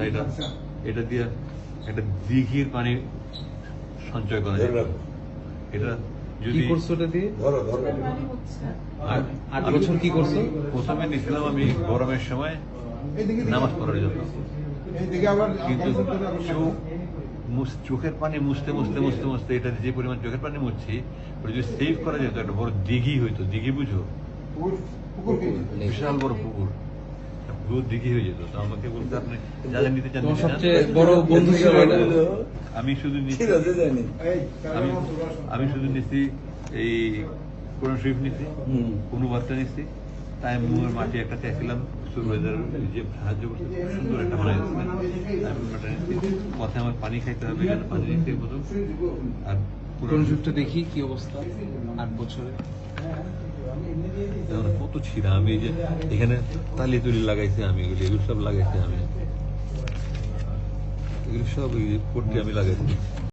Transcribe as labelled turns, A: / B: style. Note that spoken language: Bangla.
A: এটা এটা দিয়ে একটা দিঘির পানি সঞ্চয় করা যায়। এটা যদি
B: করছ ওটা দিয়ে?
C: ধরো ধরো।
A: আর-
B: আট বছর কি করছ?
A: প্রথমে নিয়েছিলাম আমি গরমের সময় নামাজ পড়ার জন্য। কিন্তু চোখ চোখের পানি মুছতে মুছতে মুছতে মুছতে এটা যে পরিমাণ চোখের পানি মুছছি ওটা যদি সেভ করা যেত একটা বড় দিঘি হইতো। দিঘি বুঝো? বিশাল বড় পুকুর। দিঘি হয়ে যেত। তো আমাকে বলতে আপনি নিতে চান
B: তোমার
A: নিতে চান।
B: সবচেয়ে বড় বন্ধু
A: আমি শুধু নিচ্ছি।
C: ঠিক আছে জানি।
A: আমি আমি শুধু নিচ্ছি এই কোরআন শরীফ নিচ্ছি। অনুবাদটা নিচ্ছি তাই মুয়ের মাটি একটা চাইছিলাম যে সাহায্য করছে সুন্দর একটা বানাই পথে আমার পানি খাইতে হবে এখানে পানি প্রথম। আর
B: কোন
A: কোরআন
B: দেখি কি অবস্থা আট বছরে।
A: দেখুন কত ছিঁড়া। আমি এই যে এখানে তালি তুলি লাগাইছি আমি এগুলি এগুলো সব লাগাইছি আমি। এগুলো সব এই আমি লাগাইছি।